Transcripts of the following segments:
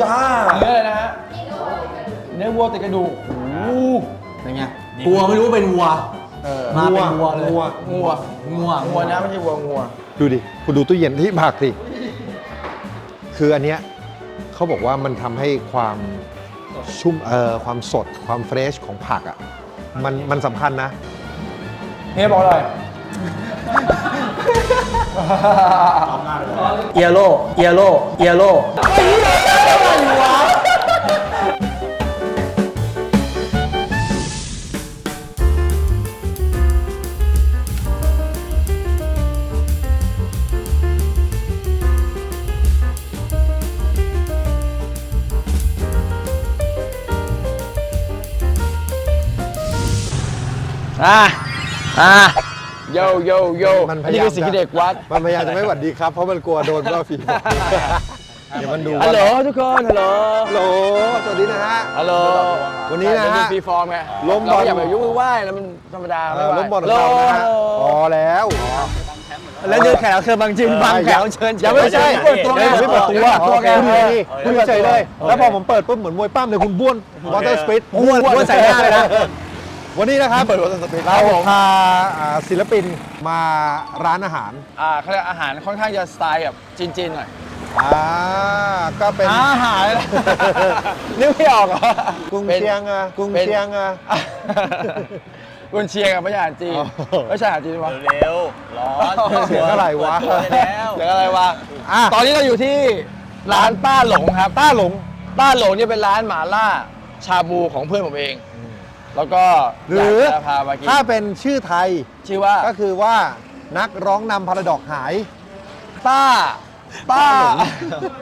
ย่าเนื้อเลยนะฮะ เนื้อวัวติดกระดูกโอ้โหเป็นไงวัวไม่รู้ว่าเป็นวัว เออมาเป็นวัวเลยงัวงัวงัวงัวนะไม่ใช่วัวงัว ดูดิ คุณดูตู้เย็นที่ผักสิ คืออันเนี้ยเขาบอกว่ามันทำให้ความชุ่มเอ่อความสดความเฟรชของผักอะ มันมันสำคัญนะ เฮียบอกเลยเอียโร่เอียโร่เอียโร่ อะอะโยโยโยมันพอันยายาม นี้คือสิ่งที่เด็กวัดมันพยายามจะไม่หวัดดีครับ เพราะมันกลัวโดนว่าฝีบอกเดี๋ยวมันดูฮัลโหลทุกคนฮัลโหลฮัลโหลสวัสดีนะฮะ ฮัลโหลวันนี้นะฮะฟรีฟอร์มไงล้มบอล เราอย่าแบบยกมือไหว้แล้วมันธรรมดาเอไม่อไหวล้มบอลของโลเรานะฮะโลพอแล้วแล้วเจอแขกรับเชิญบางจินบางแขกรับเชิญยังไม่ใช่เปิดตัวไงยังไม่เปิดตัวตัวแกคุณอยู่นี่คุณเฉยๆเลย แล้วพอผมเปิดปุ๊บเหมือนมวยปั้มเลยคุณบ้วนวอเตอร์สปิดบ้วนบ้วนใส่หน้าเลยนะ วันนี้นะครับเปิดวอเตอร์สปีดเราพาอ่าศิลปินมาร้านอาหารอ่าเขาเรียกอาหารค่อนข้างจะสไตล์แบบจีนๆหน่อยอ่าก็เป็นอาหารนึกไม่ออกเหรอกรุงเป็น เชียงอะกรุงเป็น เชียงอะกุนเชียงกับไม่ใช่อาหารจีนอ๋อ ไม่ใช่อาหารจีนวะ เร็วร้อนเสียงอะไรวะ เปิดตัวได้แล้ว เดี๋ยวอะไรวะ อะ ตอนนี้เราอยู่ที่ร้านต้าหลงครับ ต้าหลง ต้าหลงเนี่ยเป็นร้านหมาล่าชาบูของเพื่อนผมเอง แล้วก็หรืออยากจะพามากินถ้าเป็นชื่อไทยชื่อว่าก็คือว่านักร้องนำพาราดอกหายต้า ต้า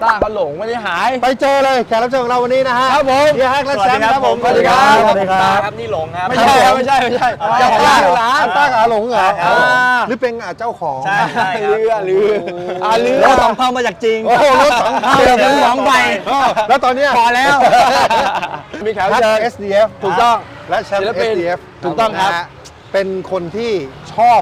ต้าเขาหลงไม่ได้หาย ไปเจอเลยแขกรับเชิญของเราวันนี้นะฮะครับผมเฮียฮักและแชมป์ครับผมสวัสดีครับสวัสดีครับครับนี่หลงครับไม่ใช่ครับไม่ใช่ไม่ใช่อ๋อเจ้าของร้านร้านต้ากับอาหลงเหรอใช่ครับอ่าหรือเป็นอะเจ้าของใช่ใช่ครับเรือเรืออ่าเรือแล้วสองเท่ามาจากจริงโอ้โหรถสองเท่าเรือเป็นสองใบเออแล้วตอนเนี้ยพอแล้วมีแขกฮัรับกเชิญ SDF ถูกต้องและแชมศิลป์ปิน SDF ถูกต้องครับนะฮะเป็นคนที่ชอบ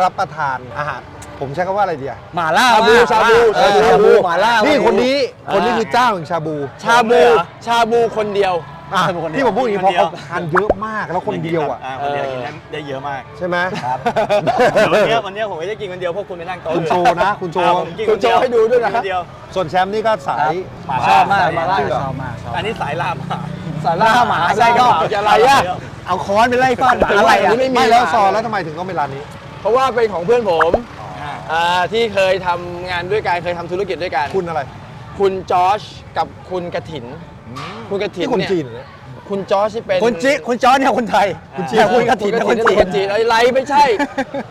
รับประทานอาหาร ผมใช้คำว่าอะไรดีอะหมาล่าชาบูมกชาบูเออชาชาบูบูหมาล่านี่วัคนนี้อ่าคนนี้คือเจ้าแห่งชาบูชาบูชาบูคนเดียว อะคนเดียวที่ผมพูดอย่างนี้เพราะเขาทานเยอะมากแล้วคนเดียวอะาคนเดียวกินได้ได้เยอะมาก ใช่ไหมครับแต่วันเนี้ยวันเนี้ยผมไม่ได้กินคนเดียวพวกคุณไปนั่งโต๊ะคุณโชว์นะ คุณโชอ่าว์ผมกินคุณโชว์ให้ดูด้วยนะกิคเดียวส่วนแชมป์นี่ก็สายหมาชล่าอบมากหมาล่าชอบมากชอบอันนี้สายลาบหมาสาร่าหมาใช่ก็จะอะไรอะเอาค้อนไปไล่ฟาดหมาอะไรอะไม่มีไม่แล้วซอแล้วทำไมถึงต้องเป็นร้านนี้ เพราะว่าเป็นของเพื่อนผม อ่าที่เคยทำงานด้วยกันเคยทำธุรกิจด้วยกัน คุณอะไรคุณจอชกับคุณกระถิน คุณกระถินที่คนเนี่ยจีนเหรอเนี่ยคุณจอชที่เป็นคนจีคนจอร์จเนี่ยคนไทยคุณจีแต่คุณกระถินคุเนี่ยณคนกระถินจีนคนจีนอะไรไม่ใช่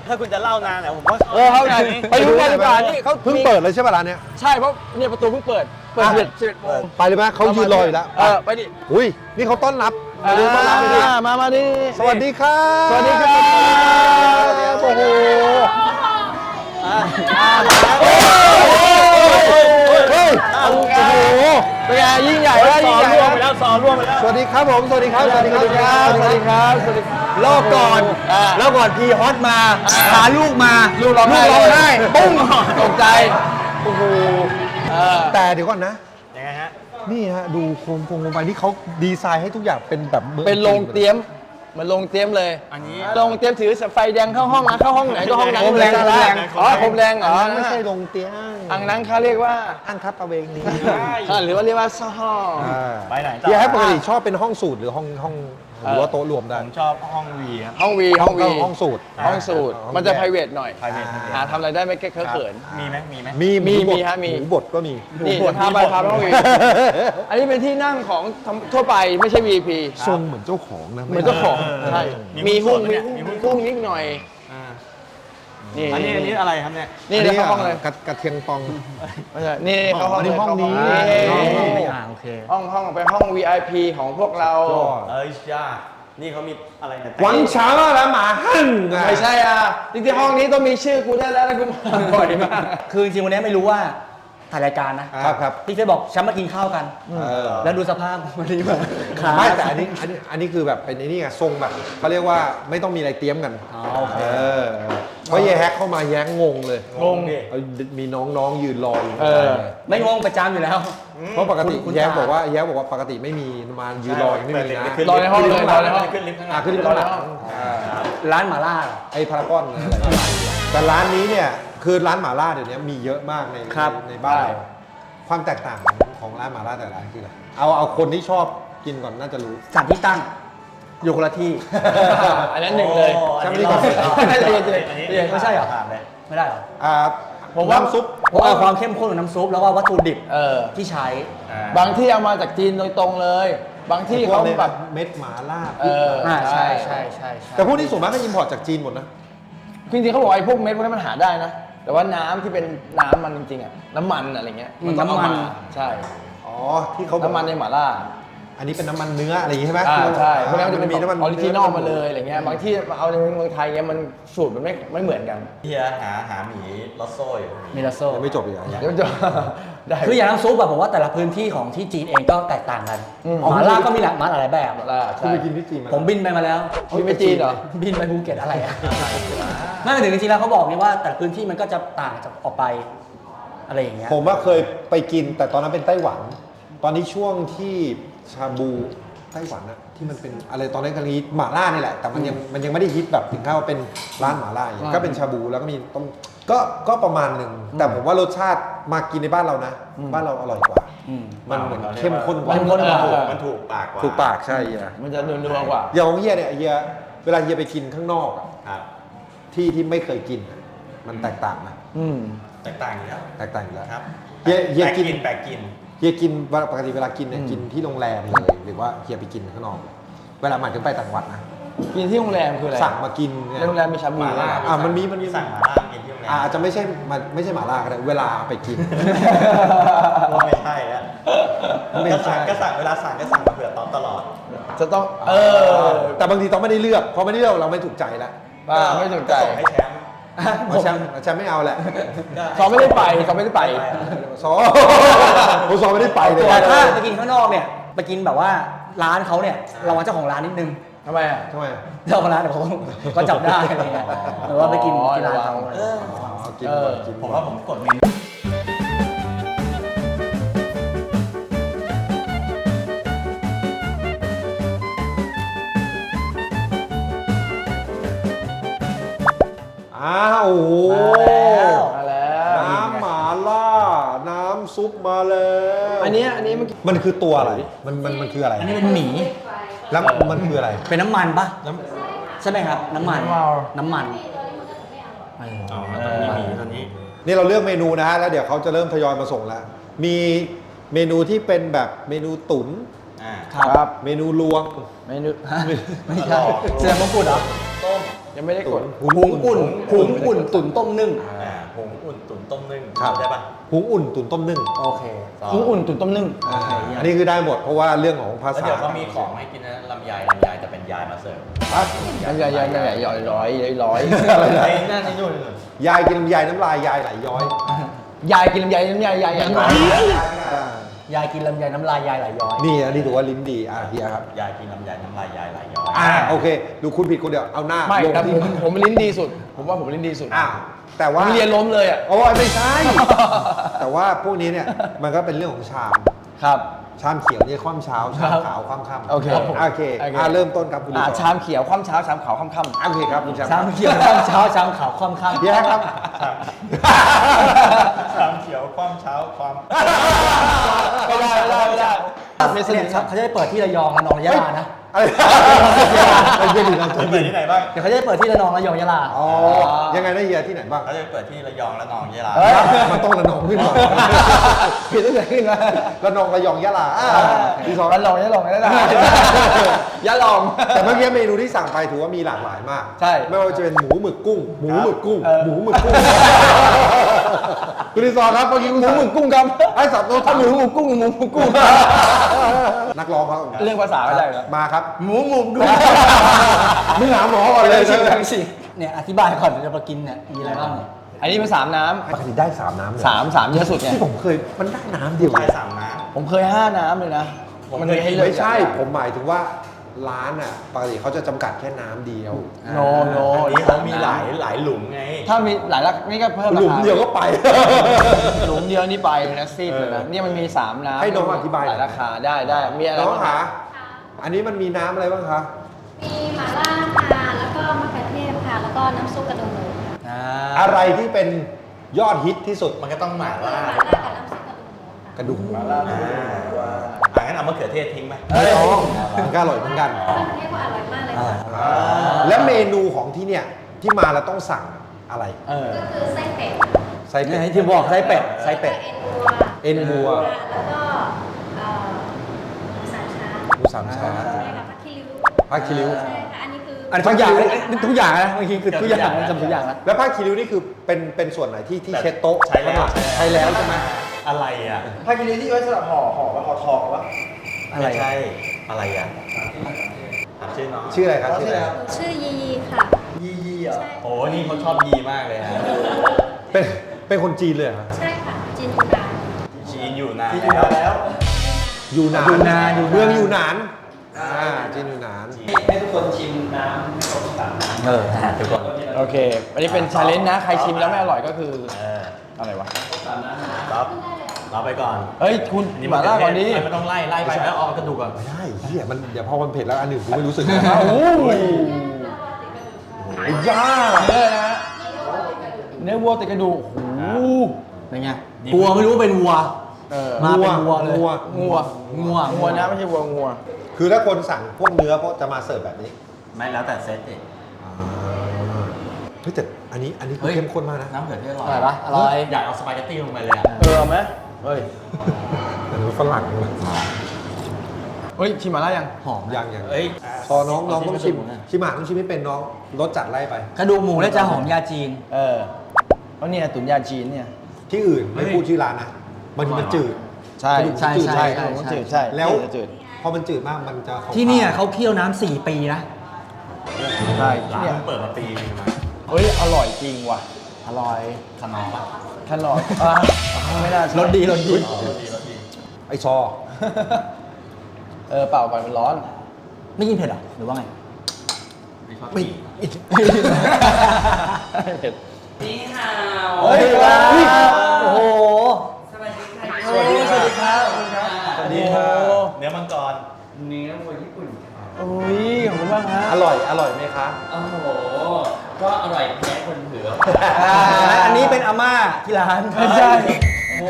ถ้าคุณจะเล่านานเนี่ยผมว่าเออเขาไงไปดูกันดีกว่านี่เขาเพิ่งเปิดเลยใช่ป่ะร้านเนี้ยใช่เพราะเนี่ยประตูเพิ่งเปิดเปิดอะสิบเอ็ดสิบเอ็ดโมงไปเลยไหมเขายืนรออยู่แล้วเออไปดิ อุ้ยนี่เขาต้อนรับมาดูต้อนรับเลยดิอ่ามา มาดิสวัสดีครับสวัสดีครับ โอ้โห เฮ้ยโอ้โหเป็นไงยิ่งใหญ่แล้วยิ่งใหญ่ร่วงไปแล้วซอร่วงไปแล้วสวัสดีครับผม สวัสดีครับ สวัสดีครับ สวัสดีครับ สวัสดีครับรอบก่อนรอ่าแล้วก่อนพีฮอตมาพาลูกมา ลูกร้องไห้ร้องไห้ปุ้งตกใจ โอ้โหแต่เดี๋ยวก่อนนะยังไงฮะ นี่ฮะ ดูโครงโครงไปนี่เขาดีไซน์ให้ทุกอย่างเป็นแบบเป็นโรงเตรียม มือนโรงเตรียมเลย อันนี้โรงเตรียมถือไฟแดงเข้าห้องนะเข้าห้องไหนก็ห้องนั้นโคมแดงเลยโคมแดงอ๋อโคมแดงเหรอันอนั้นไม่ใช่โรงเตียงอันนั้นเขาเรียกว่าอันทัดตะเวงนี้อ่าหรือว่าเรียกว่าซ่อห้องอ่าไปไหนต่อเฮียให้ปกติชอบเป็นห้องสูตรหรือห้องห้อง หรือว่าโต๊ะรวมได้ผมชอบห้องวีครับ ห้องวีห้องวีห้องสูตร ห้องสูตร มันจะแยก private หน่อย private หาทำอะไรได้ไม่เก้อเขิน มีไหมมีไหมมีมีหบดมีฮะมีหมูบดก็มีนี่จะพาไปพาไปห้องวีอันนี้เป็นที่นั่งของทำทั่วไปไม่ใช่ VIP ทรงเหมือนเจ้าของนะเหมือนเจ้าของเออใช่มีมีหุ้หุ้นนส่มีวนไหมเนี่ยมีหุ้หุ้นนนิดหน่อยอ่า นี่อันนี้อันนี้อะไรครับเนี่ย นี่เลยเข้าห้องเลยกระกระเทียงตอง ไม่ใช่นี่เข้าห้องอันนี้เลยห้องนี้เข้าห้องอ่าโอเคห้องห้องเป็นห้อง VIP ของพวกเราก็เอ้ยจ้านี่เขามีอะไรเนี่ยหวังช้าแล้วหมาหั่งอะไม่ใช่อะจริงๆห้องนี้ต้องมีชื่อกูได้แล้วนะกูมาบ่อยมากคือจริงๆวันนี้ไม่รู้ว่าถ่ายรายการนะครับครับพี่เฟยบอกฉันมากินข้าวกัน เออแล้วดูสภาพวันนี้แบบขาไม่แต่อันนี้อันนี้อันนี้คือแบบเป็นไอ้นี่ไงทรงแบบเขาเรียกว่าไม่ต้องมีอะไรเตรียมกันอ๋อโอเค เออ เพราะเยแฮกเข้ามาแย้งงงเลยงงดิ เอามีน้องๆยืนรออยู่เออ ไม่งงประจำอยู่แล้ว เพราะปกติคุณแย้งตา บอกว่าแย้งบอกว่าปกติไม่มีมายืนรอยังไม่มีนะรอในห้องเลยรอในห้อง ขึ้นลิฟต์ข้างหอะลังขึ้นที่ข้างหลังอ่า ร้านหมาล่า ไอ้พารากอนอะไรแต่ร้านนี้เนี่ยคือร้านหม่าล่าเดี๋ยวนี้มีเยอะมากในครับในบ้านเราความแตกต่างของของร้านหม่าล่าแต่ละร้านคืออะไรเอาเอาคนที่ชอบกินก่อนน่าจะรู้สถานที่ตั้ง อยู่คนละที่ อันนั้นหนึ่งเลยโอ้จำอันดีนี้กว่าเราเดี๋ยวเดี๋ยวอันนี้เดี๋ยวไม่ใช่เหรอผ่านเลยไม่ได้เหรออ่าผมว่าน้ำซุปเพราะว่าความเข้มข้นของน้ำซุปแล้วก็วัตถุดิบเออที่ใช้อ่าบางที่เอามาจากจีนโดยตรงเลย บางที่เขาพวกแบบเม็ดหมาล่าเอออ่าใช่ใช่ใช่ใช่ใช่แต่พวกนี้ส่วนมากก็อินพอร์ตจากจีนหมดนะจริงๆเขาบอกว่าไอ้พวกเม็ดพวกนี้มันหาได้นะ แต่ว่าน้ำที่เป็นน้ำมันจริงๆอะน้ำมันอะไรเงี้ยต้องเอาน้ำมันใช่อ๋อที่เขาบอกน้ำมันในหม่าล่า อันนี้เป็นน้ำมันเนื้ออะไรอย่างงี้ใช่ไหมอ่าที่เขาใช่พวกนี้อ่ามันจะเป็นมีน้ำมันออริจินอลมาเลยนื้อะไรเงี้ยบางที่เอาในเมืองไทยเงี้ยมันสูตรมันไม่ไม่เหมือนกันเฮียหาหาหมีลอสโซ่อยู่มิลาโซยังไม่จบอีกเหรอเดี๋ยวจะ ได้ คืออย่างน้ำซุปอะผมว่าแต่ละพื้นที่ของที่จีนเองก็แตกต่างกันอืม หมาล่าก็มีหลากหลายหลายแบบหม่าล่าคุณใช่ ไปกินที่จีนมาผมบินไปมาแล้วบินไปจีนเหรอ บินไปภูเก็ตอะไรอะไม่ถึงจริงๆแล้วเขาบอกนี่ว่าแต่ละพื้นที่มันก็จะต่างจากออกไปอะไรอย่างเงี้ย ผมว่าเคยไปกินแต่ตอนนั้นเป็นไต้หวัน ตอนนี้ช่วงที่ ชาบูไต้หวันอะที่มันเป็นอะไรตอนนั้นกำลังฮิตหม่าล่านี่แหละ แต่มันยังมันยังไม่ได้ฮิตแบบถึงขั้นว่าเป็นร้านหม่าล่าอย่างเงี้ยอ่าก็เป็นชาบูแล้วก็มีต้มก็ก็ประมาณหนึ่งแต่ผมว่ารสชาติมากินในบ้านเรานะ บ้านเราอร่อยกว่า อืม มันเหมือนเข้มข้นกว่า เข้มข้นกว่า ถูกมันถูกปากกว่า ถูกปากใช่เฮียมันจะนัวๆกว่า อย่างของเฮียเนี่ยเฮียเวลาเฮียไปกินข้างนอกอะครับ ที่ที่ไม่เคยกินอะมันแตกต่างนะอืม แตกต่างอยู่แล้วแตกต่างอยู่แล้วครับเฮียเฮียแปลกกินกิน แปลกกิน เฮียกินว่าปกติเวลากินเนี่ยอืมกินที่โรงแรมเลยหรือว่าเฮียไปกินข้างนอก เวลาหมายถึงไปต่างจังหวัดนะกินที่โรงแรมคืออะไรสั่งมากินเนี่ยในโรงแรมมีชาบูหมาล่าด้วยเหรออะมันมีมันมีสั่งหมาล่ากินที่โรงแรมอาจจะไม่ใช่มันไม่ใช่หม่าล่าก็ได้เวลาไปกินว่าไม่ใช่แล้วไม่ก็ใช่สั่งก็สั่งเวลาสั่งก็สั่งมาเผื่อตอนตลอด จะต้องเออ แต่บางทีต้องไม่ได้เลือกพอไม่ได้เลือกเราไม่ถูกใจแล้วอ่าไม่ถูกใจส่งให้แชมป์ เพราะแชมป์แชมป์ไม่เอาแหละเขาไม่ได้ไปเขาไม่ได้ไปซอผมซอไม่ได้ไปเลยแต่ถ้าไปกินข้างนอกเนี่ยไปกินแบบว่าร้านเขาเนี่ยเราว่าเจ้าของร้านนิดนึงทำไมอะทำไมเจ้าของร้านเดี๋ยวเขาก็จับได้อะไรเงี้ยหรือว่าไปกินอ๋อกินร้านเขาระวังเอออ๋อกินเออบ่อยกินผมบ่อยว่าผมกดเมนู โอ้โหมาแล้วน้ำหมาล่า น้ำซุปมาแล้วอันเนี้ยอันนี้มันมันคือตัวอะไร มันมันมันคืออะไร อันนี้เป็นหมีแล้วมันคืออะไร เป็นน้ำมันปะน้ใช่ไหมครับ น้ำมันน้ำมันอ๋อตอนนี้หมีตอนนี้ำนี่เราเลือกเมนูนะฮะแล้วเดี๋ยวเขาจะเริ่มทยอยมาส่งแล้วมีเมนูที่เป็นแบบเมนูตุ๋นอ่าครับ เมนูลวง เมนูไม่ใช่เสือมงกุฎเหรอต้ม ยังไม่ได้กดหุหุงอุ่นหุงอุ่นตุ๋นต้มนึ่งอ่าผงอุ่นตุ๋นต้มนึ่งครับ ได้ปะ หุงอุ่นตุ๋นต้มนึ่งโอเคสองกุ้งอุ่นตุ๋นต้มนึ่งอ่าอันนี้คือได้หมดเพราะว่าเรื่องของภาแล้วษาเดี๋ยวก็มีของให้กินนะลำไยลำไยจะเป็นยายมาเสิร์ฟอะยังใหญ่ยังใหญ่ใหญ่ร้อยร้อยไอ้นั่นนี่นู่นนู่นยายกินลำไยน้ำลายยายไหลย้อย ยายกินลำไยน้ำยายยายยาย ยายกินลำไยน้ำลายยายไหลย้อยนี่อันนี้ถือว่าลิ้นดีอะเฮียครับ ยายกินลำไยน้ำลายยายไหลย้อยอ่าโอเค ดูคุณผิดคนเดียวเอาหน้าไม่ลงครับที่ผมผมลิ้นดีสุด ผมว่าผมลิ้นดีสุดอ้าวแต่ผว่า มเรียนล้มเลยอะ โอ้ยไม่ใช่ แต่ว่าพวกนี้เนี่ยมันก็เป็นเรื่องของชาม ครับ ชามเขียวเนี่ยคว่ำเช้าชามขาวคว่ำค่ำโอเคโอเคโอเคอ่าเริ่มต้นครับคุณอ่าลิซอชามเขียวคว่ำเช้าชามขาวคว่ำค่ำโอเคครับคุณแชมป์ช้างเขียวข้ามเช้าช้างขาวคว่ำข้ามเฮียครับชามเขียวความเช้าความไม่ได้ไม่ได้ไม่ได้ไม่สนิเนี่ทยครับเขาจะได้เปิดที่ระยองระนองยะลานะอะ ไรไอ้เฮียดีนะจะเปิดที่ไหนบ้างเดี๋ยวเขาจะได้เปิดที่ระนองระยองยะลาอ๋อยังไงนะเฮียที่ไหนบ้างเขาจะเปิดที่ระยองและนองยะลามันต้องระนองขึ้นก่อนผิดตั้งแต่ขึ้นมาระนองระยองยะลาอ่าดีสองยะลองยะลองยะลองยะลอง แต่เมื่อกี้เมนูที่สั่งไปถือว่ามีหลากหลายมาก ใช่ ไม่ว่าจะเป็นหมูหมึกกุ้ง หมูหมึกกุ้ง หมูหมึกกุ้งคุณลิซอร์ครับเมื่อกี้คุณหมูหมึกกุ้งครับไอ้สับโตถ้าหมูหมึกกุ้งหมูหมึกกุ้ง นักร้องครับเรื่องภาษาก็ได้ครับมาครับหมูหมึกกุ้งมึงหาหมอก่อนเลยชิมใช่ไหมชิมเนี่ยอธิบายก่อนเดี๋ยวจะมากินเนี่ยมีอะไรบ้างเนี่ยอันนี้เป็นสามน้ปกติได้สามน้ำเลยำสามสามเยอะสุดไงที่ผมเคยมันได้น้ำเดียวลายสามน้ผมเคยห้าน้ำเลยนะผมมันเคยมีให้เลือกไม่ใช่ผมหมายถึงว่าร้านอะปกติเขาจะจำกัดแค่น้ำเดียวโนโนอันนี้เขามีหลายหลายหลุมไง ถ้ามีหลายลักนี่ก็เพิ่มหราลุมคาเดียวก็ไป หลุมเดียวนี่ไปนะซีดเลยนะเนี่ยมันมีสามน้ำให้น้องอธิบายหลายราคาได้ได้มีอะไรน้องบ้างคะ อันนี้มันมีน้ำอะไรบ้างคะ มีหม่าล่าค่ะแล้วก็มะเขือเทศค่ะ แล้วก็น้ำซุปกระดูกหมูอ่าอะไรที่เป็นยอดฮิตที่สุด มันก็ต้องหมายคือว่าหม่าล่ากับน้ำซุปกระดูกหมูค่ะ กระดูกหมูอ่าอ่างั้นเอามะเขือเทศทิ้งไปไม่ต้องมันก็อร่อยเหมือนกันมะเขือเทศก็อร่อยมากเลยค่ะและเมนูของที่เนี่ยที่มาแล้วต้องสั่งอะไรเออก็คือไส้เป็ดไส้เป็เนี่ยดที่บอกไส้เป็ดไส้เป็ดเอ็นวัวเอ็นบัวแล้วก็เอ่อหมูสามชั้น หมู สามชั้นใช่ค่ะผักขี้ริ้วผ้าคีริ้ว ใช่ค่ะอันนี้คืออันนี้ทุกอย่างนี่ทุกอย่างนะบางทีคือทุกอย่างนะจำทุกอย่างนะ แล้วผ้าคีริ้วนี่คือเป็นเป็นส่วนไหนที่ที่แบบเช็ดโต๊ะใช้แล้ว ใช้แล้วใช่ไหมอะไรอะผ้ากิริ้วที่ไว้สำหรับห่อห่อว่าห่อทองวะอะไรไม่ใช่ อะไรอะถามชื่อน้องชื่ออะไรครับชื่ออะไรครับชื่อยียีค่ะยียีเหรอ ใช่โอ้นี่เขาชอบยีมากเลยฮะเป็นเป็นคนจีนเลยเหรอครับใช่ค่ะจินยูนานจีนอยู่นานที่อยู่นานแล้ว ยูนานยูนานยูนานเมืองยูนานอ่าจีนยูนานให้ทุกคนชิมน้ำให้ครบสามน้ำเออทุกคนโอเค อันนี้เป็นชาเลนจ์นะ ใครชิมแล้วไม่อร่อยก็คือเอออะไรวะรับรับไปก่อน เฮ้ยคุณนี่หมาล่าก่อนนี้ไม่ต้องไล่ไล่ไปแล้วเอากระดูกก่อนไม่ได้เฮียมันเดี๋ยวพอมันเผ็ดแล้วอันอื่นกูไม่รู้สึกอ้าวโอ้โหไอ้ย่าเนื้อนะฮะเนื้อวัวติดกระดูกโอ้โหเป็นไงกลัวไม่รู้ว่าเป็นวัว เออมาเป็นวัวเลยงัว งัว งัวงัวนะไม่ใช่วัวงัว คือถ้าคนสั่งพวกเนื้อพวกจะมาเสิร์ฟแบบนี้ไม่แล้วแต่เซตดิเฮ้ยแต่อันนี้อันนี้คือเฮ้ยเข้มข้นมากนะน้ำเขือเทศออร่ร่ออยยปะอร่อย อยากเอาสปาเกตตี้ลงไปเลยอะเออเอาไหมเฮ้ยอันนี้ฝรั่งนะเฮ้ยชิมหมาล่ายัง หอมนะยังยังเอ้ยพอน้องน้องต้องชิมเอาชิมชิมอาหารต้องชิมไม่เป็นน้องรสจัดไล่ไป กระดูกหมูแล้วจะหอมยาจีน เออเพราะเนี่ยตุ๋นยาจีนเนี่ย ที่อื่นไม่พูดชื่อร้านนะ บางทีมันจืดใช่กระดูกใช่จืดใช่ใช่ผมจืดใช่แล้วจะจืดพอมันจืดมากมันจะขาวๆที่เนี่ยเขาเคี่ยวน้ำสี่ปีนะใช่ร้านเนี่ยเพิ่งเปิดมาปีนึงนะเฮ้ยอร่อยจริงว่ะ อร่อยขนมปะขนมอะไม่น่าใช่รสดีรสดีอ๋อรสดีรสดีไอซอเออเปล่าก่อนมันร้อน ไม่กินเผ็ดเหรอหรือว่าไงไม่เผ็ดนี่ฮาวเฮ้ยโอ้โห ค่ะเนื้อมังกร เนื้อวัวญี่ปุ่นค่ะโอ้ยขอบคุณมากฮะอร่อย อร่อยไหมคะ โอ้โห ก็อร่อยแพ้คนเผือกอ่าอันนี้เป็นอาม่าที่ร้านไม่ใช่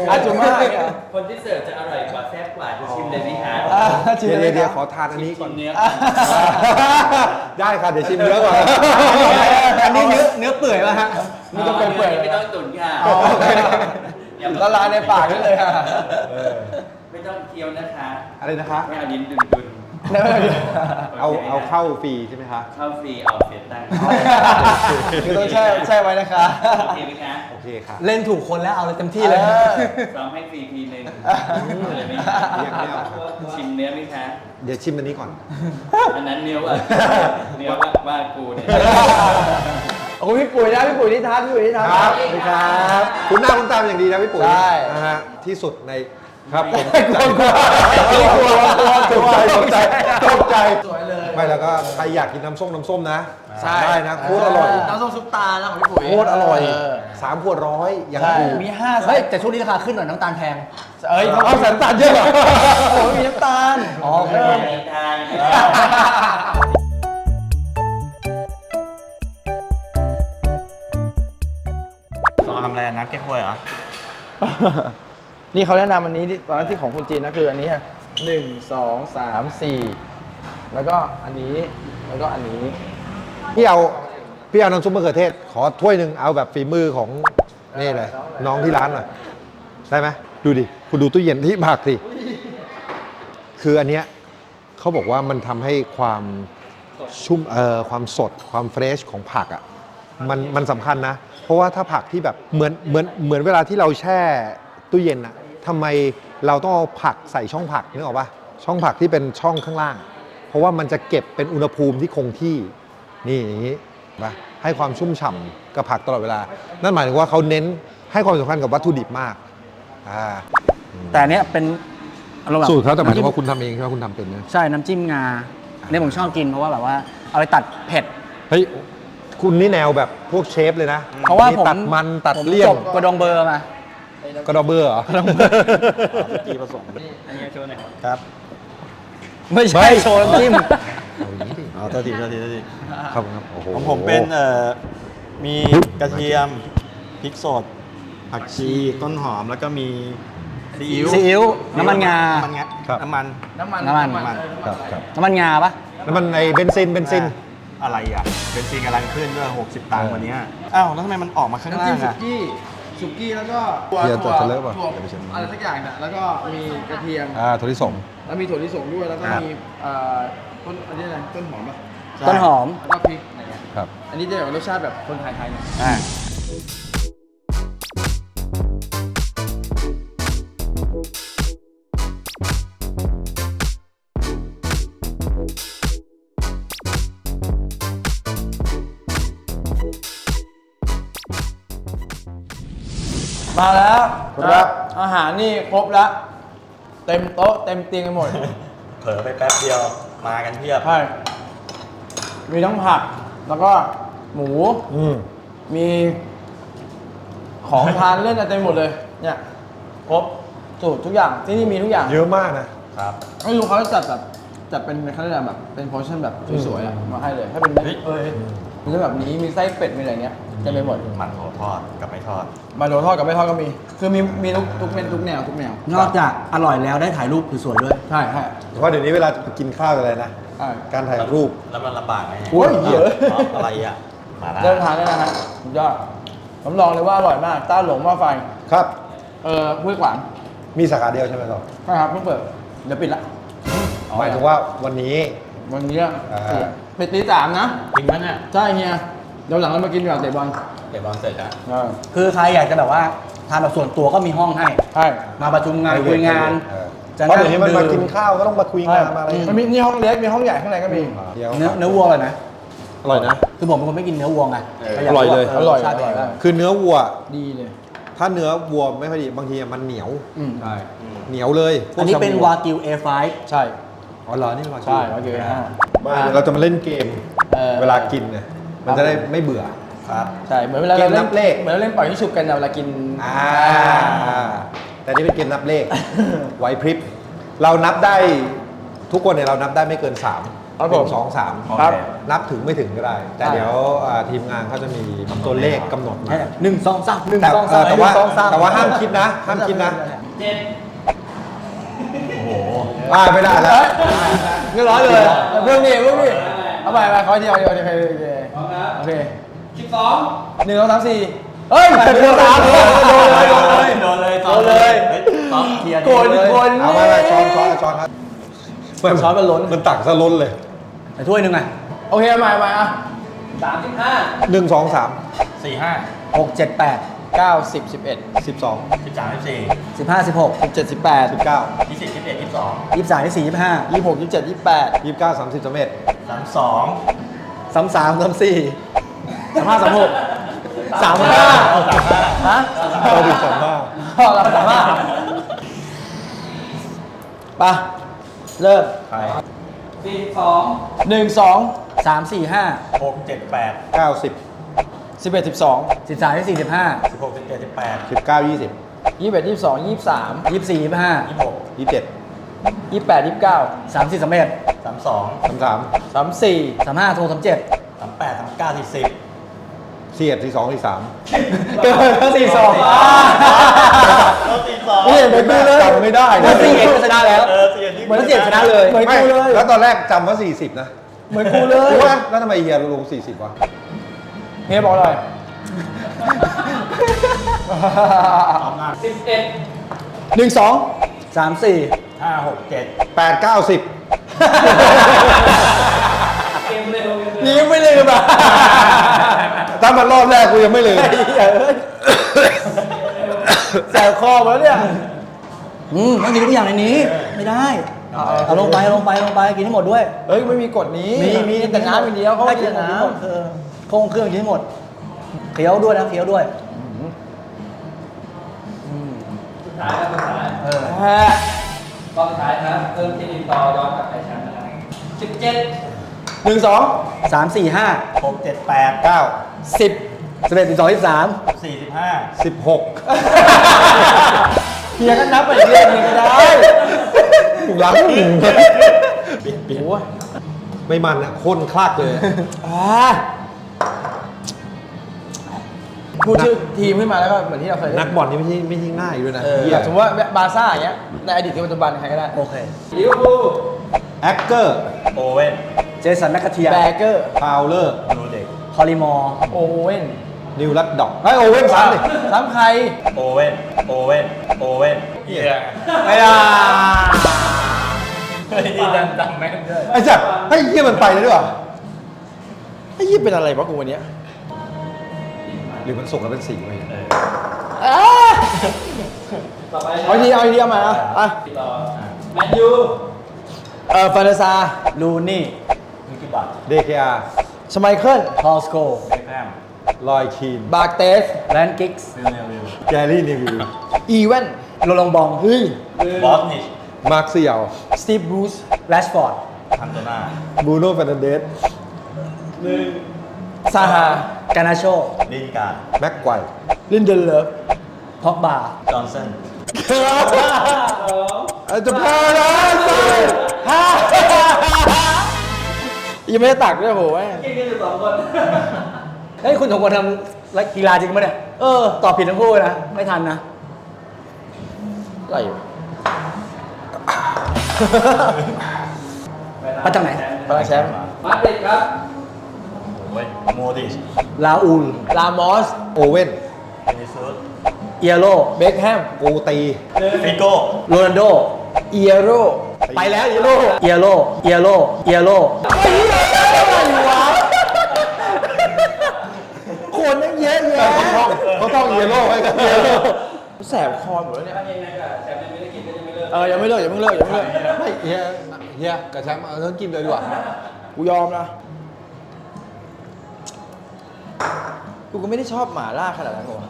อาจุม่าเนี่ย คนที่เสิร์ฟจะอร่อยกว่าแซ่บกว่าจะชิมเลยไหมคะอ่าชิมเดี๋ยวเลยเดี๋ยวคขรัอบทานอันนี้ก่อนชิมเนื้อได้ค่ะ เดี๋ยวชิมเนื้อก่อน อันนี้เนื้อเนื้อเปื่อยป่ะฮะนี่ต้องเปื่อยๆไม่ต้องตุ๋นค่ะ อ๋อโอเคอย่าละลายในปากได้เลยอะ ไม่ต้องเคี้ยวนะคะอะไรนะคะไม่เอาลิ้นดุนดุนได้ไหมเอาเอาเข้าฟรีใช่ไหมคะเข้าฟรีเอาเสียตังค์คือต้องแช่แช่ไว้นะคะ โอเคไหมคะโอเคค่ะเล่นถูกคนแล้วเอาเลยเต็มที่เลยเออซ้อมให้ฟรีทีหนึ่งอืมเลยไหมยังไม่เอาชิมเนื้อไหมคะ เดี๋ยวชิมอันนี้ก่อน อันนั้นเนื้อว่าเนื้อว่าว่ากูเนี่ยโอ้ยพี่ปุ๋ยนะพี่ปุ๋ยที่ทันพี่ปุ๋ยที่ทันครับสวัสดีครับ คุณหน้าคุณตามอย่างดีนะพี่ปุ๋ยใช่นะฮะที่สุดใน ครับผมกลัวกลัวกลัวกลัวตกใจตกใจตกใจสวยเลยไม่แล้วก็ใครอยากกินน้ำส้มน้ำส้มนะใช่ได้นะโคตรอร่อยน้ำส้มซุปตานะของพี่ปุ๋ยโคตรอร่อยเสามขวดร้อยอย่างใช่ถูกมีห้าไส้เฮ้ยแต่ช่วงนี้ราคาขึ้นหน่อยน้ำตาลแพงเอ้ยเอาสันตาลเยอะเหรอโอ้ยมีน้ำตาลอ๋อไม่มีทางซองทำอะไรน้ำแก้ควยเหรอ นี่เขาแนะนำอันนี้ที่ตอนนั้นที่ของคุณจีนนะคืออันนี้อะหนึ่งสองสามสี่แล้วก็อันนี้แล้วก็อันนี้ พี่เอาพี่เอาน้ำซุปมะเขือเทศ ขอถ้วยหนึ่งเอาแบบฝีมือของนี่เลยน้องที่ร้านหน่อยได้ไหมดูดิ คุณดูตู้เย็นที่ผักสิคืออันเนี้ยเขาบอกว่ามันทำให้ความชุ่มเอ่อความสดความเฟรชของผักอะมันมันสำคัญนะ เพราะว่าถ้าผักที่แบบเหมือนเหมือนเหมือนเวลาที่เราแช่ตู้เย็นอะ ทำไมเราต้องเอาผักใส่ช่องผักนึกออกปะช่องผักที่เป็นช่องข้างล่าง เพราะว่ามันจะเก็บเป็นอุณหภูมิที่คงที่นี่อย่างนี้นะให้ความชุ่มฉ่ำกับผักตลอดเวลา นั่นหมายถึงว่าเขาเน้นให้ความสำคัญกับวัตถุดิบมากอ่าแต่อันเนี้ยเป็นอารมณ์แบบสูตรเขาแต่หมายถึงว่าคุณทำเองใช่ไหมคุณทำเป็นนะ ใช่น้ำจิ้มงานี่ผมชอบกินเพราะว่าแบบว่าเอาไปตัดเผ็ด เฮ้ย คุณนี่แนวแบบพวกเชฟเลยนะเพราะว่าผมตัดมันตัดผมเลี่ยจงบกระดองเบอร์มา กระดอเบอร์เหรอ กีผสมอันนี้โชว์หน่อยครับไม่ใช่โชว์น้ำจิ้มอ๋อตัวทีตัวทีตัวทีครับครับโอ้โหของผมเป็นเอ่อมีกระเทียมพริกสด ผักชีต้นหอมแล้วก็มีซีอิ๊วซีอิ๊วน้ำมันงา น้ำมันงาน้ำมันน้ำมัน น้ำมันน้ำมัน ครับครับน้ำมันงาปะแล้วมันในเบนซินเบนซิน อะไรอะเบนซินกำลังขึ้นด้วย 60 ตังค์วันเนี้ยอ้าว แล้วทำไมมันออกมาข้างน้ำล่าจิ้มงสุอะ กี้ สุกี้แล้วก็ถั่วเดี๋ยวถั่วจะเลิกป่ะถั่วเดี๋ยวไปเช็ค อะไรสักอย่างน่ะแล้วก็มีกระเทียม อ่าถั่วลิสง แล้วมีถั่วลิสงด้วยแล้วก็ครับ มีเอ่อต้นอันนี้อะไรต้นหอมป่ะต้นหอม แล้วก็พริกอะไรเงี้ยครับ อันนี้จะแบบรสชาติแบบคนไทยๆหน่อย อ่า มาแล้วครับ อาหารนี่ครบแล้ว เต็มโต๊ะเต็มเตียงกันหมด เผลอไปแป๊บเดียวมากันเพียบใช่ มีทั้งผัก แล้วก็หมู อืมมีของทานเล่นอะไรเต็มหมดเลย เนี่ยครบสูตรทุกอย่างที่นี่มีทุกอย่างเยอะมากนะครับ ไม่รู้เขาจะจัดแบบจัดเป็นเขาเรียกอะไรแบบเป็นโพชั่นแบบสวยๆอะมาให้เลย ถ้าเป็นเม็ดเฮ้ยเอ้ยมีเส้นแบบนี้มีไส้เป็ดมีอะไรเนี้ย เต็มไปหมดมันโถทอดกับไม่ทอด มาโดทอดกับไม่ทอดก็มี คือมีมีทุกทุกเมนทุกแนวทุกแนวนอกจากอร่อยแล้วได้ถ่ายรูปสวยๆด้วย ใช่ใช่เพราะว่าเดี๋ยวนี้เวลากินข้าวอะไรนะ ใช่ การถ่ายรูป แล้วมันลำบากไหมโอ้ยเยอะอ๋ออะไรอะมาแล้วเดินทางได้นะฮะสุดยอดผมลองเลยว่าอร่อยมาก ต้าหลงหม้อไฟ ครับ เออห้วยขวางมีสาขาเดียวใช่ไหมครับใช่ครับเพิ่งเปิด เดี๋ยวปิดละ หมายถึงว่าวันนี้ วันนี้อ่า ปิดตีสามนะ จริงมั้ยเนี่ย ใช่เฮีย เดี๋ยวหลังเรามากินก่อนเตะบอลเดี๋ยวบอลเสร็จแล้วคือใครอยากจะแบบว่าทานแบบส่วนตัวก็มีห้องให้ ใช่ มาประชุมงานคุยงาน เออจะเพราะเดี๋ยวนี้มันมาดื่กินข้าวก็ต้องมาคุยใช่งานมาอะไรมันมีนี่ห้องเล็กมีห้องใหญ่ข้างในก็มี เดี๋ยว เนื้อเนื้อวัวเลยนะ อร่อยนะ คือผมเป็นคนไม่กินเนื้อวัวไงเออก็ากอร่อยเลยว่าอร่อย ชาติอร่อยเป็นไงคือเนื้อวัว ดีเลย ถ้าเนื้อวัวไม่ค่อยดีบางทีมันเหนียว อืมใช่ เหนียวเลยพวกอันนี้เป็นชบูวากิว A5 ใช่ อ๋อเหรอนี่เป็นวากิวใช่โอเคฮะมาเดี๋ยวเราจะมาเล่นเกม เออ เวลากินเนี่ย มันจะได้ไม่เบื่อครับ ใช่ เหมือนเวลาเราเกมนัเล่นบเลขเหมือนเราเล่นปล่อยที่ฉุบกันนะเวลากินอ่าแต่นี่เป็นเกมนับเลขไหวพริบ เรานับได้ทุกคนเนี่ยเรานับได้ไม่เกิน3ามครับหผมนึ่งสองสามครับนับถึงไม่ถึงก็ได้ แต่เดี๋ยวอ่าทีมงานเขาจะมีตัวเลขกำหนดมาหนึ่งสองสามหนึ่งแต่สองเอสาอมแต่ว่าหนึ่งสองสามแต่ว่าห้ามคิดนะ ห้ามคิดนะเจ็ดอ่าไม่ได้แล้วเรียบร้อยเลยเพิ่มดิเพิ่มดิเอาไปไปขอเดียวเดียวโอเคโอเคพร้อมนะ โอเคสิบสองหนึ่งสองสามสี่เฮ้ยหนึ่งสองสามโดนเลยโดนเลยโดนเลยโดนเลยซ้อมเทียร์โกนโกนเอามาไปช้อนช้อนช้อนครับช้อนมันล้นมันตักซะล้นเลยแต่ถ้วยหนึ่งอะโอเคเอาใหม่ใหม่อะสามสิบห้าหนึ่งสองสามสี่ห้าหกเจ็ดแปดเก้าสิบสิบเอ็ดสิบสองสิบสามสิบสี่สิบห้าสิบหกสิบเจ็ดสิบแปดสิบเก้ายี่สิบยี่สิบเอ็ดยี่สิบสองยี่สิบสามยี่สิบสี่ยี่สิบห้ายี่สิบหกยี่สิบเจ็ดยี่สิบแปดยี่สิบเก้าสามสิบสามเอ็ดสามสอง สามสามสามสี่สามห้าสามหกสามห้าฮะเราถึงสามห้าเราสามห้าไปเริ่มใครสี่สิบสองหนึ่งสองสามสี่ห้าหกเจ็ดแปดเก้าสิบสิบเอ็ดสิบสองสิบสามยี่สิบสี่สิบห้าสิบหกสิบเจ็ดสิบแปดสิบเก้ายี่สิบยี่สิบเอ็ดยี่สิบสองยี่สิบสามยี่สิบสี่ยี่สิบห้ายี่สิบหกยี่สิบเจ็ด ยี่สิบแปดยี่สิบเก้าสามสี่สามเอ็ดสามสองสามสามสามสี่สามห้าโทรสามเจ็ดสามแปดสามเก้าสี่สิบสี่เอ็ดสี่สองสี่สามเกินสี่สองสี่สองนี่เหมือนกูเลยจำไม่ได้เหมือนสี่เอ็ดก็ชนะแล้วเออสี่เอ็ดยี่สิบเหมือนเจ็ดชนะเลยเหมือนไม่กูเลยแล้วตอนแรกจำว่าสี่สิบนะเหมือนกูเลยรู้ว่าแล้วทำไมเฮียลงสี่สิบวะเฮียบอกเลยสิบเอ็ดหนึ่งสองสามสี่ ห้าหกเจ็ดแปดเก้าสิบเกมเร็วเกมเร็วนี่ยังไม่ลืมอะถ้ามันรอบแรกกูยังไม่ลืม แสบคอหมดแล้วเนี่ยอืมต้องกินทุกอย่างในนี้ ไม่ได้เอาลงไปเอาลงไปเอาลงไปกินให้หมดด้วยเฮ้ยไม่มีกฎนี้มีมีแต่น้ำอย่างเดียวเขาให้กิกินนแต่น้น้ำเออโคงเครื่องกินให้หมดเคี้ยวด้วยนะเคี้ยวด้วยสุดท้ายครับสุดท้ายเออำแฮะ รอบสุดท้ายนะครับเริ่มที่อินต่อย้อนกลับไปแชมป์นะครับสิบเจ็ดหนึ่งสองสามสี่ห้าหกเจ็ดแปดเก้าสิบสิบเอ็ดสิบสองสิบสามสี่สิบห้า16เฮียก็นับไปอีกเรื่องหนึงก็ได้ล้างโอ้ยไม่มันนะข้นคลากเลยอ่า พูดชื่อทีมขึ้นมาแล้วก็เหมือนที่เราเคยเล่นักบอลนี่ไม่ใช่ไม่ใช่ง่ายด้วยนะเออเหี้อยย่างสมมติว่าบาร์ซ่าอย่างเงี้ยในอดีตกับปัจจุบันใครก็ได้โอเคลิเวอร์พูลแอคเกอร์โอเว่นเจสันแมคคาเทียแบเกอร์ฟาวเลอร์โนเด็กคอลิมอร์โอเว่นนิวรัดดอกไอ้ยโอเว่นซ้ำดิซ้ำใครโอเว่นโอเว่นโอเว่นเฮียไม่ได้เฮ้ยดันดังแม่นด้วยไอ้จัดไอ้เหี้ยมันไปเลยด้วยวะไอ้ยี่เป็นอะไรวะกูวันเนี้ย หรือมันส่งแล้วเป็นสีไปต่อไปเอาทีเอาทีเอามาอะอะต่อแมนยูเออฟานาซาลูนี่มีกี่บาทเดคอาสไมเคิลพอลสโกเบคแฮมลอยคีนบาร์เตสแลนกิกส์ฟิลเนลวิลแกรี่นิวิลอีเวนโรลองบองเฮ้ยบอสนิชมาร์คเซียลสตีฟบรูซแรชฟอร์ดคันโตนาบูโน่เฟรนันเดส ซาฮากานาโชลินการ์ดแม็กไกวร์ลินเดเลฟพ็อกบาจอห์นสันอาจจะพาแล้วยังไม่ได้ตักด้วยโหแม่งกินกันอยู่สองคนเฮ้ยคุณสองคนทำกีฬาจริงปะเนี่ย เออ ตอบผิดทั้งคู่เลยนะ ไม่ทันนะอะไรอยู่มาจากไหนพลังแชมป์มาดริดครับ โอ้ยโมดิชลาอูล ลามอส โอเว่นเอนิซุสเอียโรเบคแฮม กูตี ฟิโก้โรนัลโด เอียโร ไปแล้วเอียโร เอียโร เอียโร เอียโรคนนั่งเยอะแยะเขาต้องเยลโล่ไว้กันเยลโล่แสบคอหมดแล้วเนี่ย ถ้าเพลงนั้นก็แชมป์ยังไม่ได้กินก็ยังไม่เลิกเออยังไม่เลิกยังไม่เลิกยังไม่เลิกไม่เฮียเฮียกับแชมป์เอาต้องกินเลยดีกว่า กูยอมนะ กูก็ไม่ได้ชอบหมาล่าขนาดนั้นหรอกวะ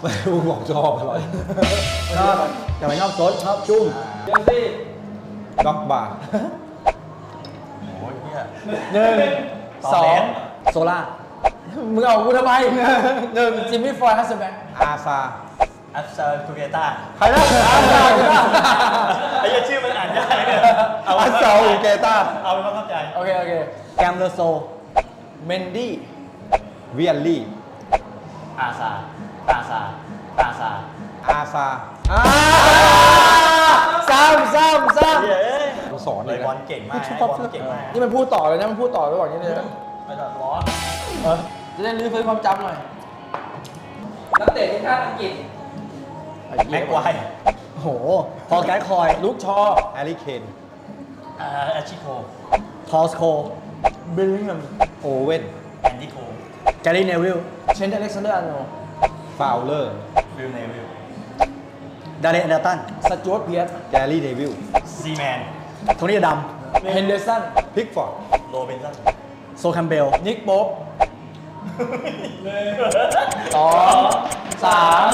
ไม่มึงบอกชอบอร่อยชอบแต่ไม่ชอบซดชอบจุ้มเชลซีด็อกบาร์โอ้ยเฮียหนึ่งสองโซล่ามึงเอากูทำไมหนึ่งจิมมี่ฟอยด์ฮัสเซนแบงอาซาอัสซาทูเกต้าใครนะอาซาไอ้เหี้ยชื่อมันอ่านยากเลยเอาอาซาอูเกต้าเอาเป็นว่าเข้าใจ โอเค โอเค แกมเลโซ เมนดี้ เวียนลี่ อาซา อาซา อาซา อาซาซ้ำซ้ำซ้เฮ้ยเอ้ยต้องสอนเลเลยยบอนะลเก่งมากไอ้บอลเก่งมากำนี่มันพูดต่อเลยนะ มันพูดต่อระหว่างนี้เลยนะไม่ต้องร้อนเออจะได้รื้อฟื้นความจำหน่อย นักเตะทีมชาติอังกฤษ แม็กไวร์โอ้โหพอลแกสคอย ลูกชอ แอริเคนอ่าอาชิโคทอสโคบิลลิงแฮมโอเว่น แอนดี้โค แกรี่เนวิลเชนเดอร์เล็กซานเดอร์อาร์โนฟาวเลอร์วิลเนวิลดาเรนแอนเดอร์ตันสจวตเพียสแกรี่เนวิลซีแมนโทนี่ดัมเฮนเดอร์สันพิกฟอร์ดโรบินสันโซแคมเบลนิกโป๊ปสองสาม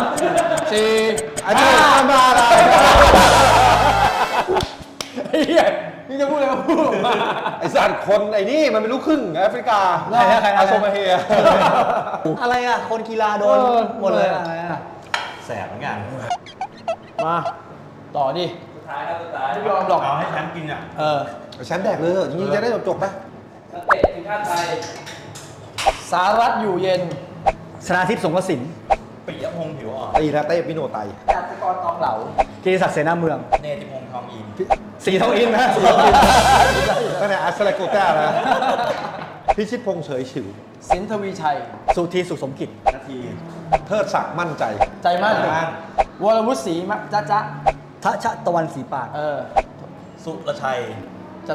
สี่อาจารย์มาอะไรเฮีย นี่จะพูดอะไรมาพูดออกมาไอสัตว์คนไอ้นี่มันเป็นลูกครึ่งแอฟริกาใครนะใครนะ อาโซมาเฮีย อะไรอะ คนกีฬาโดนเออ หมดเลยอะไรอะแสบเหมือนกันมาต่อดิสุดท้ายครับสุดท้ายไม่ยอมหรอกเอาให้แชมป์กินอะ เออแชมป์แดกเลยจริงๆจะได้จบๆไปนักเตะทีมชาติไทยสารัตอยู่เย็นชนาทิพย์สงกระสิน ปิยพงษ์ผิวอ่อนตีนาเต้พิโนไตจักรกรตองเหลากีศักดิ์เสนาเมือง เนติพงษ์ทองอินสีทองอินนะตั้งแต่อัสเลโกต้าแล้วพิชิตพงษ์เฉยฉิว สินทวีชัย สุธีสุขสมกิจ นาที เทิดศักดิ์มั่นใจ ใจมั่นใจมั่นวรวุฒิศรีมะจ๊ะจ๊ะทะชะตะวันสีปากเออ สุรชัยจะ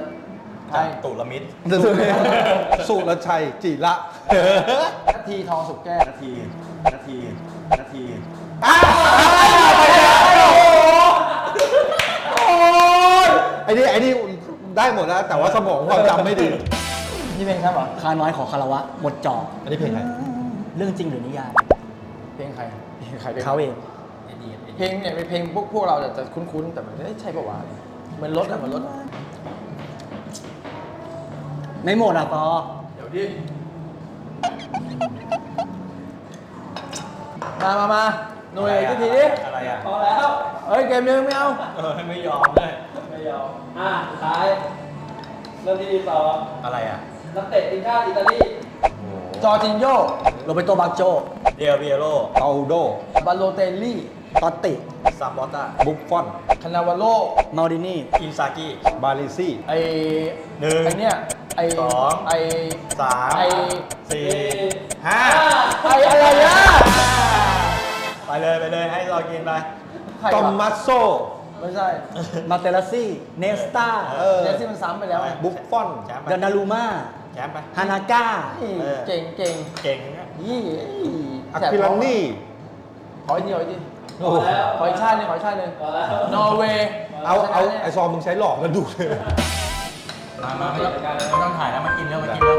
ใครตุลมิตรสุรชัยจิระนาทีทองสุกแก้วนาที นาที นาทีไอ้นี่ไอ้นี่ได้หมดแล้ว แต่ว่าสมองความจำไม่ดี นี่เพลงใช่ปะข้าน้อยขอคารวะหมดจออันนี้เพลงอะไรเรื่องจริงหรือนิยายเพลงใครเพลงใครเพลงเขาเองเพลงเนี่ยเป็นเพลงพวกพวกเราจะคุ้นๆ แต่มันเอ้ยใช่ปะวะเหมือนรถอะเหมือนรถอะไม่หมดอะปอเดี๋ยวดิ มามามาหน่วยอีกทีดิอะไรอะพอแล้วเฮ้ยเกมนึงไม่เอา เออไม่ยอมเลยไม่ยอม อะสุดท้ายเริ่มที่ดีต่ออะไรอะนักเตะทีมชาติอิตาลีจอร์จินโยโรเบโตบักโจเดียเบียโรเตาโดบาโลเตลลี่ตอตติซามบอตตาบุฟฟอน คานาวาโลมาดินี่ อินซากิ บาลิซี่ ไอหนึ่งไอเนี่ย ไอสองไอสามไอสี่ห้าไออะไรอะไป เลยไปเลยให้เรากินไปใครตอมวะมัสโซ ไม่ใช่ มาเตลซี่เนสตาเออเดี๋ยวที่มันซ้ำไปแล้วไงบุฟฟอนแชมป์ไปดานารูมาแชมป์ไป ฮานาก้านี่เออ เก่งเก่งเก่งนะยี่อะคิลันนี่ ขออีกทีขออีกทีโอ้โห ขออีกชาติหนึงขออีกชาติหนึงพอแล้วนอร์เวย์เอา เอาชนะแน่ไอซอมมึงใช้หลอกกันดูเลยมามาไม่ต้องไม่ต้องถ่ายแล้วมากินแล้วมากินแล้ว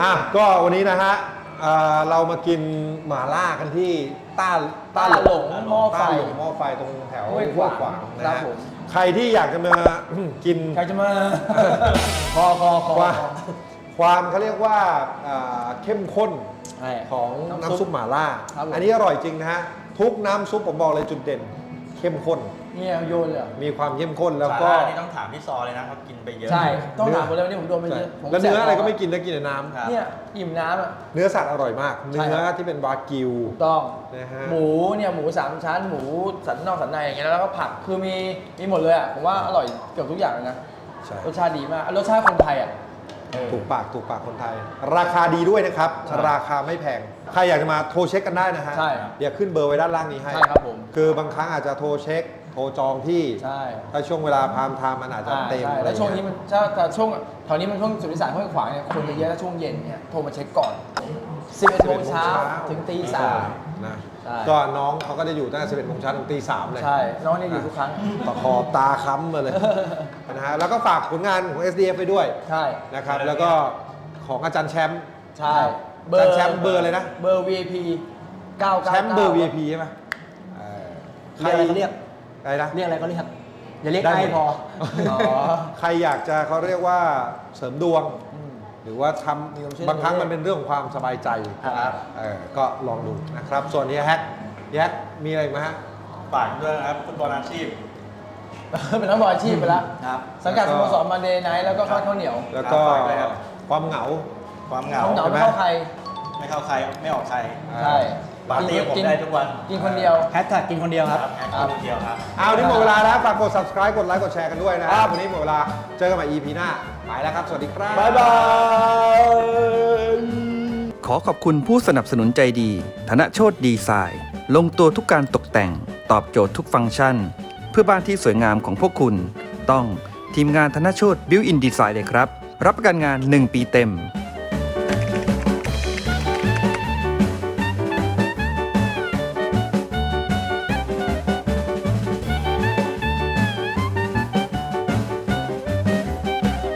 อะก็วันนี้นะฮะเอ่อเรามากินหมาล่ากันที่ ต้าต้าหลงหม้อไฟต้าหลงหม้อไฟตรงแถวห้วยขวางขวางนะครัฮะบผม ใครที่อยากจะมา กิน ใครจะมา คอคอคอความความเขาเรียกว่าอ่าเข้มข้นใช่ ของน้ำซุปน้ำซุปหม่าล่า ครับผม อันนี้อร่อยจริงนะฮะ ทุกน้ำซุปผมบอกเลยจุดเด่น เข้มข้น เนี่ยโยนเลยเหรอมีความเข้มข้นแล้วสาก็ระนี่ต้องถามพี่ซอเลยนะเขากินไปเยอะ ใช่ ต้องถามผมเลยวันนี้ผมโดนไปใช่เยอะผมแล้วเนื้อสบอะไรก็ไม่กินนะกินแต่น้ครับ เนี่ยอิ่มน้ำอะำเนื้อสัตว์อร่อยมาก ใช่เนื้อครับที่เป็นวากิว ถูกต้อง นะฮะ หมูเนี่ยหมูสามชั้น หมูสันนอกสันในอย่างเงี้ยแล้วก็ผักคือมีมีหมดเลยอะผมว่าอร่อยเกือบทุกอย่างเลยนะใช่รสชาติดีมากรสชาติคนไทยอะเออ ถูกปากถูกปากคนไทย ราคาดีด้วยนะครับ ใช่ราคาไม่แพง ใครอยากจะมาโทรเช็คกันได้นะฮะใช่เดี๋ยวขึ้นเบอร์ไว้ด้านล่างนี้ให้ใช่ครับผม คือบางครั้งอาจจะโทรเช็ค โทรจองที่ใช่ถ้าช่วงเวลาพามไทม์มันอาจจะอ่าเต็มใช่อะไรแล้วช่วงเยนี้มันถ้าถ้าช่วงแถวนี้มันช่วงสุดวิสัยห้วยขวางเนี่ยคนจะเยอะแล้วช่วงเย็นเนี่ยโทรมาเช็คก่อน 11โมงเช้าถึงตีสาม นะใช่ ก็น้องเขาก็จะอยู่ตั้งแต่11โมงเช้าถึงตีสามเลย ใช่น้องเนี่ยอยู่ทุกครั้งตะขอบตาค้ำมาเลย นะฮะแล้วก็ฝากผลงานของ SDF ไปด้วยใช่ นะครับ แล้วก็ของอาจารย์แชมป์ใช่อาจารย์แชมป์เบอร์อะไรนะ เบอร์ VIP 999แชมป์เบอร์ VIP ใช่ไหมเออเรียกอะไรก็เรียก อะไรนะ เรียกอะไรก็เรียกอย่าเรียกได้หมดไอ้พออ๋อ ใครอยากจะเขาเรียกว่าเสริมดวงอืมหรือว่าทมีความเชื่อำบางครั้งมันเป็นเรื่องของความสบายใจครับ เออก็ลองดูนะครับ ส่วนนี้แฮกแฮกมีอะไรอีกไหมฮะ ฝากด้วยนะครับฟุตบอลอาชีพ เป็นนักบอลอาชีพไปแล้วครับ สังกัดแล้สวก็โมสรมาเดย์ไนท์แล้วก็ข้าวข้าวเหนียวแล้วก็ฝากด้วยครับ ความเหงา ความเหงาข้าวเหนียวใช่ไหมไม่เข้าใคร ไม่เข้าใครไม่ออกใคร ใช่ ปาร์ตี้กับผมได้ทุกวันกินคนเดียว แฮชแท็กกินคนเดียวครับแค่คนเดียวครับ เอาวันนี้หมดเวลาแล้วฝากกด subscribe กดไลค์กดแชร์กันด้วยนะครับวันนี้หมดเวลาเจอกันใหม่ EP หน้าไปแล้วครับ สวัสดีครับ บ๊ายบาย ขอขอบคุณผู้สนับสนุนใจดี ธนโชตดีไซน์ ลงตัวทุกการตกแต่ง ตอบโจทย์ทุกฟังก์ชัน เพื่อบ้านที่สวยงามของพวกคุณ ต้องทีมงานธนโชตบิวอินดีไซน์เลยครับ รับประกันงาน 1 ปีเต็ม